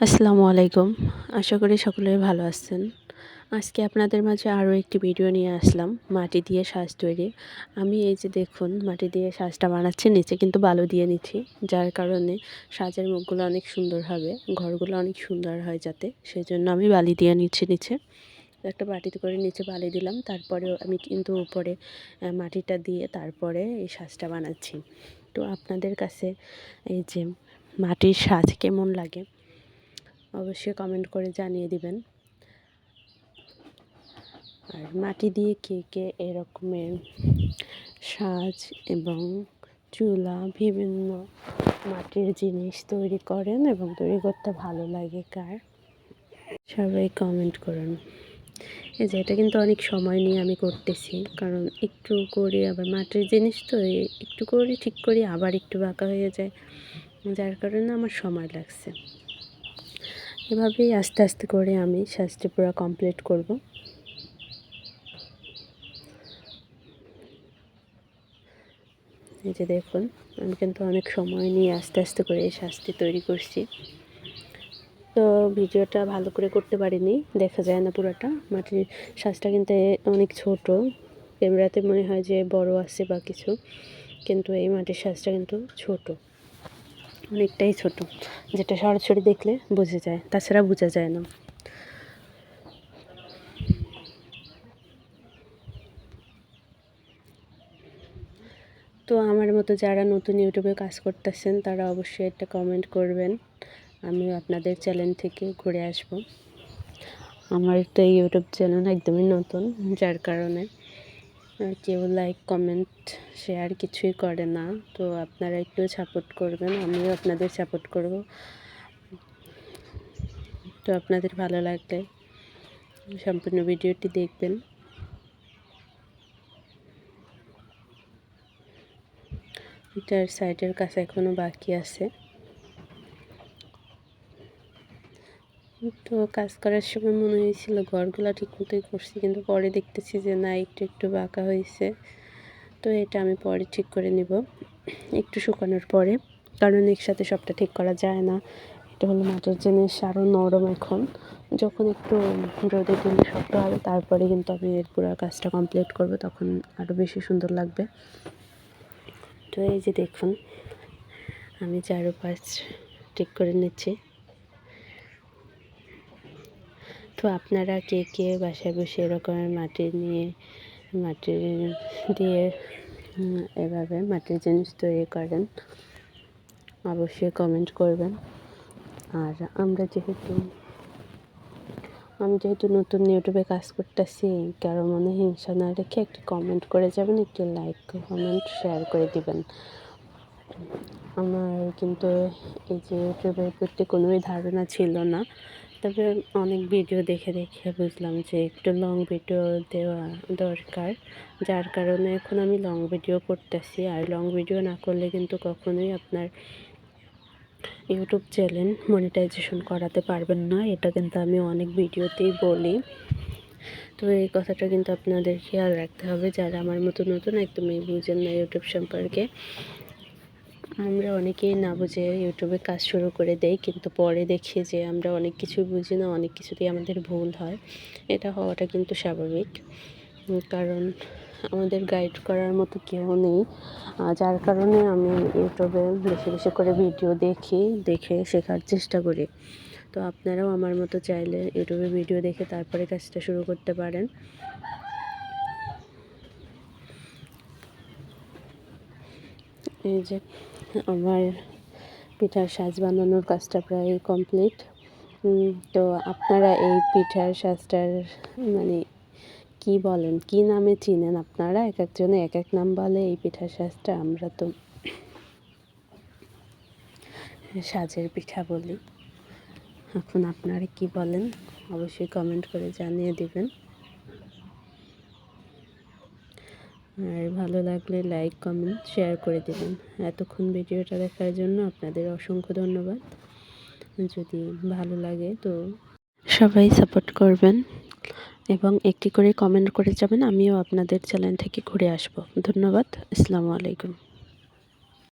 আসসালামু আলাইকুম। আশা করি সকলে ভালো আছেন। আজকে আপনাদের মাঝে আরও একটি ভিডিও নিয়ে আসলাম, মাটি দিয়ে সাজ তৈরি। আমি এই যে দেখুন, মাটি দিয়ে সাজটা বানাচ্ছি, নিচে কিন্তু বালু দিয়ে নিচ্ছি, যার কারণে সাজের মুখগুলো অনেক সুন্দর হবে, ঘরগুলো অনেক সুন্দর হয় যাতে। সেই জন্য আমি বালি দিয়ে নিচ্ছি নিচে। একটা বাটিতে করে নিচে বালি দিলাম তারপরে আমি কিন্তু উপরে মাটিটা দিয়ে তারপরে এই সাজটা বানাচ্ছি। তো আপনাদের কাছে এই যে মাটির সাজ কেমন লাগে? অবশ্যই কমেন্ট করে জানিয়ে দিবেন। আর মাটি দিয়ে কে কে এরকমের সাজ এবং চুলা বিভিন্ন মাটির জিনিস তৈরি করেন এবং তৈরি করতে ভালো লাগে কার? সবাই কমেন্ট করুন। এই যে এটা কিন্তু অনেক সময় নিয়ে আমি করতেছি, কারণ একটু করে আবার মাটির জিনিস তো একটু করে ঠিক করি আবার একটু বাঁকা হয়ে যায়, যার কারণে আমার সময় লাগছে। এভাবেই আস্তে আস্তে করে আমি সাজটি পুরো কমপ্লিট করব। এই যে দেখুন, আমি কিন্তু অনেক সময় নিয়ে আস্তে আস্তে করে এই সাজটি তৈরি করছি। তো ভিডিওটা ভালো করে করতে পারিনি, দেখা যায় না পুরোটা। মাটির সাজটা কিন্তু অনেক ছোট ক্যামেরাতে মনে হয় যে বড় আছে বা কিছু, কিন্তু এই মাটির সাজটা কিন্তু ছোট। অনেকটাই ছোট, যেটা সরাসরি দেখলে বোঝা যায়, তাছাড়া বোঝা যায় না। তো আমার মতো যারা নতুন ইউটিউবে কাজ করতেছেন, তারা অবশ্যই একটা কমেন্ট করবেন। আমিও আপনাদের চ্যানেল থেকে ঘুরে আসব। আমার তো ইউটিউব চ্যানেল একদমই নতুন, যার কারণে কেউ লাইক কমেন্ট শেয়ার কিছুই করে না। তো আপনারা একটু সাপোর্ট করবেন, আমিও আপনাদের সাপোর্ট করব। তো আপনাদের ভালো লাগলে সম্পূর্ণ ভিডিওটি দেখবেন। এটার সাইডের কাছে এখনও বাকি আছে। তো কাজ করার সময় মনে হয়েছিল ঘরগুলো ঠিক মতোই করছি, কিন্তু পরে দেখতেছি যে না, একটু একটু বাঁকা হয়েছে। তো এটা আমি পরে ঠিক করে নিব, একটু শুকানোর পরে, কারণ একসাথে সবটা ঠিক করা যায় না। এটা হলো মাটির জিনিস আরও নরম এখন। যখন একটু রোদে দিলে শক্ত হবে, তারপরে কিন্তু আমি এর পুরো কাজটা কমপ্লিট করব, তখন আরও বেশি সুন্দর লাগবে। তো এই যে দেখুন, আমি চারোপাশ ঠিক করে নিচ্ছি। তো আপনারা কে কে বাসায় বসে এরকমের মাটি নিয়ে মাটির দিয়ে এভাবে মাটির জিনিস তৈরি করেন, অবশ্যই কমেন্ট করবেন। আর আমরা যেহেতু, আমি যেহেতু নতুন ইউটিউবে কাজ করতেছি, কারও মনে হিংসা না রেখে একটি কমেন্ট করে যাবেন, একটি লাইক কমেন্ট শেয়ার করে দিবেন। আমার কিন্তু এই যে ইউটিউবের প্রতি কোনোই ধারণা ছিল না। তবে অনেক ভিডিও দেখে দেখে বুঝলাম যে একটু লং ভিডিও দেওয়া দরকার। যার কারণে এখন আমি লং ভিডিও করতেছি। আর লং ভিডিও না করলে কিন্তু কখনোই আপনার ইউটিউব চ্যানেল মনিটাইজেশন করাতে পারবেন না। এটা কিন্তু আমি অনেক ভিডিওতেই বলি। তো এই কথাটা কিন্তু আপনাদের খেয়াল রাখতে হবে। যারা আমার মতো নতুন একদমই বুঝেন না ইউটিউব সম্পর্কে। আমরা অনেকেই না বুঝে ইউটিউবে কাজ শুরু করে দেই, কিন্তু পরে দেখি যে আমরা অনেক কিছু বুঝি না, অনেক কিছুতেই আমাদের ভুল হয়। এটা হওয়াটা কিন্তু স্বাভাবিক। কারণ আমাদের গাইড করার মতো কেউ নেই। যার কারণে আমি ইউটিউবে বেশি বেশি করে ভিডিও দেখি, দেখে শেখার চেষ্টা করি। তো আপনারাও আমার মতো চাইলে ইউটিউবে ভিডিও দেখে তারপরে কাজটা শুরু করতে পারেন। এই যে আমার পিঠার সাজ বানানোর কাজটা প্রায় কমপ্লিট। তো আপনারা এই পিঠার সাজটার মানে কি বলেন, কি নামে চিনেন আপনারা? এক একজনে এক এক নাম বলে এই পিঠার সাজটা, আমরা তো সাজের পিঠা বলি। এখন আপনারা কি বলেন, অবশ্যই কমেন্ট করে জানিয়ে দেবেন। আর ভালো লাগলে লাইক কমেন্ট শেয়ার করে দেবেন। এতক্ষণ ভিডিওটা দেখার জন্য আপনাদের অসংখ্য ধন্যবাদ। যদি ভালো লাগে তো সবাই সাপোর্ট করবেন এবং একটি করে কমেন্ট করে যাবেন। আমিও আপনাদের চ্যানেল থেকে ঘুরে আসব। ধন্যবাদ। আসসালামু আলাইকুম।